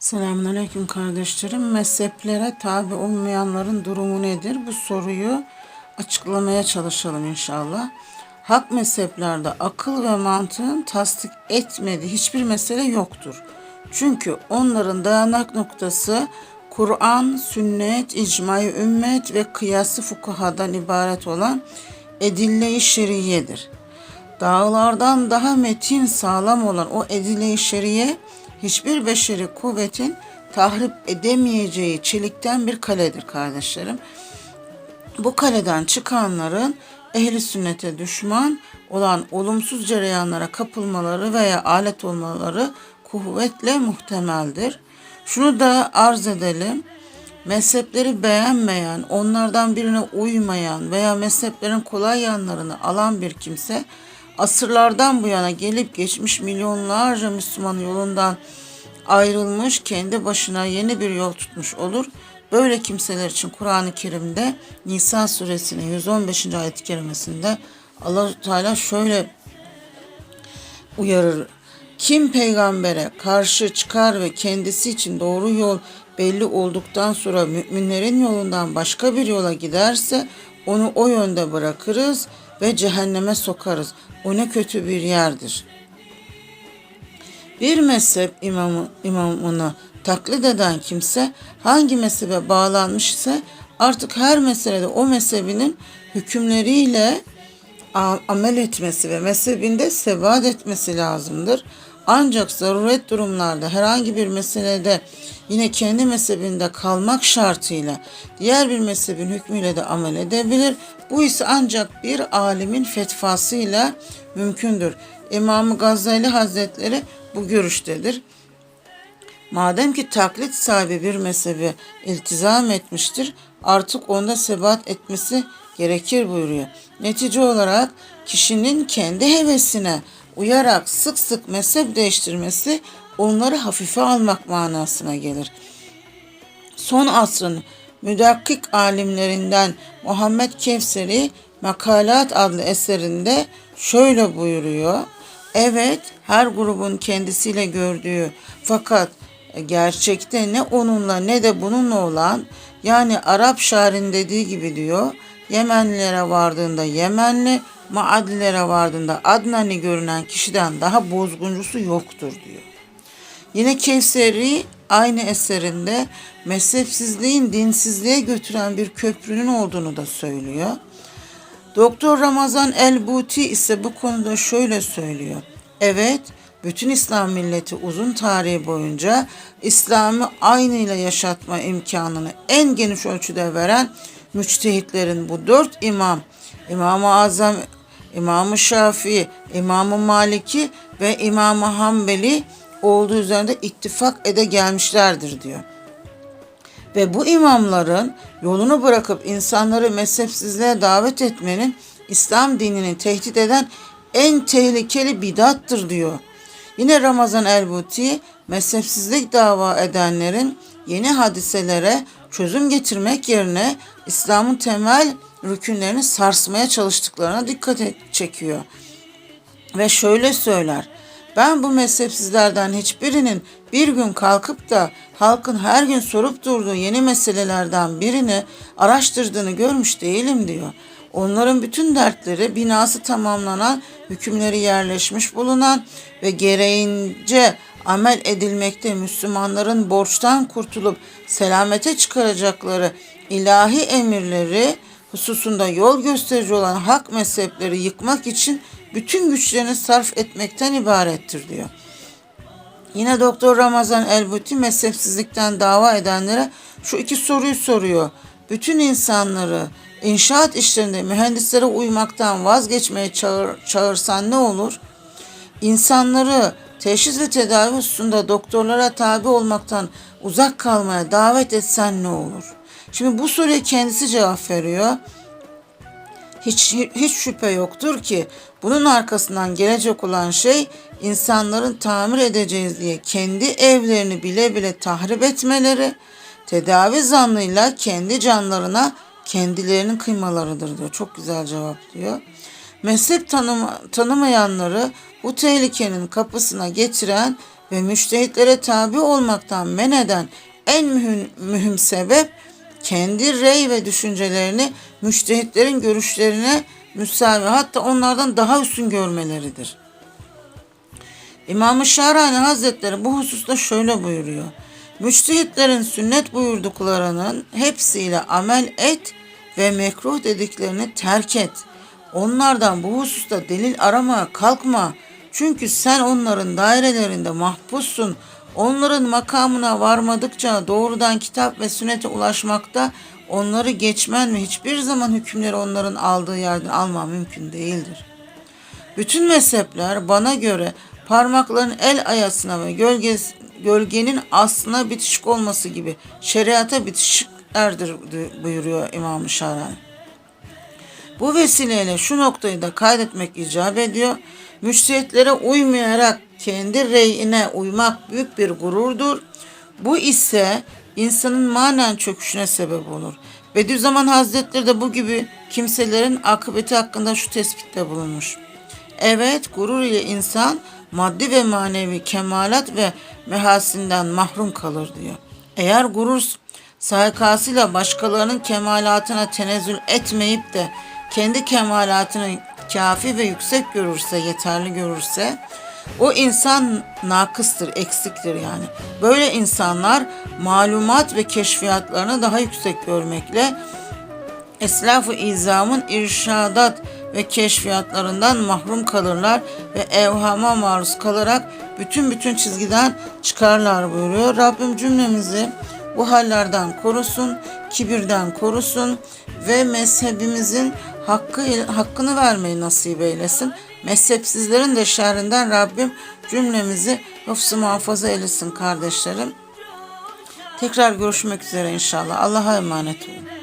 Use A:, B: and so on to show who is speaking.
A: Selamünaleyküm kardeşlerim. Mezheplere tabi olmayanların durumu nedir? Bu soruyu açıklamaya çalışalım inşallah. Hak mezheplerde akıl ve mantığın tasdik etmediği hiçbir mesele yoktur. Çünkü onların dayanak noktası Kur'an, sünnet, icmai ümmet ve kıyası fukahadan ibaret olan edille-i şeriyedir. Dağlardan daha metin sağlam olan o edile-i şeriye hiçbir beşeri kuvvetin tahrip edemeyeceği çelikten bir kaledir kardeşlerim. Bu kaleden çıkanların ehli sünnete düşman olan olumsuz cereyanlara kapılmaları veya alet olmaları kuvvetle muhtemeldir. Şunu da arz edelim. Mezhepleri beğenmeyen, onlardan birine uymayan veya mezheplerin kolay yanlarını alan bir kimse asırlardan bu yana gelip geçmiş milyonlarca Müslüman yolundan ayrılmış, kendi başına yeni bir yol tutmuş olur. Böyle kimseler için Kur'an-ı Kerim'de Nisa suresinin 115. ayet-i kerimesinde allah Teala şöyle uyarır. Kim peygambere karşı çıkar ve kendisi için doğru yol belli olduktan sonra müminlerin yolundan başka bir yola giderse onu o yönde bırakırız ve cehenneme sokarız. O ne kötü bir yerdir. Bir mezhep imamı, imamını taklit eden kimse hangi mezhebe bağlanmış ise artık her meselede o mezhebinin hükümleriyle amel etmesi ve mezhebinde sebat etmesi lazımdır. Ancak zaruret durumlarda herhangi bir meselede yine kendi mezhebinde kalmak şartıyla diğer bir mezhebin hükmüyle de amel edebilir. Bu ise ancak bir alimin fetvasıyla mümkündür. İmam Gazali Hazretleri bu görüştedir. Madem ki taklit sahibi bir mezhebe iltizam etmiştir, artık onda sebat etmesi gerekir buyuruyor. Netice olarak kişinin kendi hevesine uyarak sık sık mezhep değiştirmesi onları hafife almak manasına gelir. Son asrın müdakkik alimlerinden Muhammed Kevseri Makalat adlı eserinde şöyle buyuruyor. Evet, her grubun kendisiyle gördüğü fakat gerçekte ne onunla ne de bununla olan yani Arap şairin dediği gibi diyor. Yemenlilere vardığında Yemenli, Maadilere vardığında Adnani görünen kişiden daha bozguncusu yoktur diyor. Yine Kevseri aynı eserinde mezhepsizliğin dinsizliğe götüren bir köprünün olduğunu da söylüyor. Doktor Ramazan El-Buti ise bu konuda şöyle söylüyor. Evet, bütün İslam milleti uzun tarihi boyunca İslam'ı aynıyla yaşatma imkanını en geniş ölçüde veren müçtehitlerin bu dört imam, İmam-ı Azam, İmam-ı Şafii, İmam-ı Maliki ve İmam-ı Hanbeli olduğu üzerinde ittifak ede gelmişlerdir diyor. Ve bu imamların yolunu bırakıp insanları mezhepsizliğe davet etmenin İslam dinini tehdit eden en tehlikeli bidattır diyor. Yine Ramazan Elbuti mezhepsizlik dava edenlerin yeni hadiselere çözüm getirmek yerine İslam'ın temel rükünlerini sarsmaya çalıştıklarına dikkat çekiyor. Ve şöyle söyler. Ben bu mezhepsizlerden hiçbirinin bir gün kalkıp da halkın her gün sorup durduğu yeni meselelerden birini araştırdığını görmüş değilim diyor. Onların bütün dertleri binası tamamlanan, hükümleri yerleşmiş bulunan ve gereğince amel edilmekte Müslümanların borçtan kurtulup selamete çıkaracakları ilahi emirleri hususunda yol gösterici olan hak mezhepleri yıkmak için bütün güçlerini sarf etmekten ibarettir diyor. Yine Doktor Ramazan Elbuti mezhepsizlikten dava edenlere şu iki soruyu soruyor. Bütün insanları inşaat işlerinde mühendislere uymaktan vazgeçmeye çağır, çağırsan ne olur? İnsanları teşhis ve tedavi hususunda doktorlara tabi olmaktan uzak kalmaya davet etsen ne olur? Şimdi bu soruya kendisi cevap veriyor. Hiç, hiç şüphe yoktur ki bunun arkasından gelecek olan şey insanların tamir edeceğiz diye kendi evlerini bile bile tahrip etmeleri, tedavi zanlıyla kendi canlarına kendilerinin kıymalarıdır diyor. Çok güzel cevap diyor. Mezhep tanıma, tanımayanları bu tehlikenin kapısına getiren ve müştehitlere tabi olmaktan men eden en mühim, mühim sebep kendi rey ve düşüncelerini müştehitlerin görüşlerine müsavi hatta onlardan daha üstün görmeleridir. İmam-ı Şahrani Hazretleri bu hususta şöyle buyuruyor. Müştehitlerin sünnet buyurduklarının hepsiyle amel et ve mekruh dediklerini terk et. Onlardan bu hususta delil aramaya kalkma. Çünkü sen onların dairelerinde mahpussun. Onların makamına varmadıkça doğrudan kitap ve sünnete ulaşmakta onları geçmen ve hiçbir zaman hükümleri onların aldığı yerden alman mümkün değildir. Bütün mezhepler bana göre parmakların el ayasına ve gölges, gölgenin aslına bitişik olması gibi şeriata bitişiklerdir buyuruyor İmam-ı Şahrani. Bu vesileyle şu noktayı da kaydetmek icap ediyor. Müştehitlere uymayarak kendi reyine uymak büyük bir gururdur. Bu ise insanın manen çöküşüne sebep olur. Bediüzzaman Hazretleri de bu gibi kimselerin akıbeti hakkında şu tespitte bulunmuş. Evet, gurur ile insan maddi ve manevi kemalat ve mehasinden mahrum kalır diyor. Eğer gurur sahikasıyla başkalarının kemalatına tenezzül etmeyip de kendi kemalatını kafi ve yüksek görürse, yeterli görürse o insan nakıstır, eksiktir yani. Böyle insanlar malumat ve keşfiyatlarını daha yüksek görmekle eslaf-ı izamın irşadat ve keşfiyatlarından mahrum kalırlar ve evhama maruz kalarak bütün bütün çizgiden çıkarlar buyuruyor. Rabbim cümlemizi bu hallerden korusun, kibirden korusun ve mezhebimizin hakkı, hakkını vermeyi nasip eylesin. Mezhepsizlerin de şerrinden Rabbim cümlemizi hıfzı muhafaza eylesin kardeşlerim. Tekrar görüşmek üzere inşallah. Allah'a emanet olun.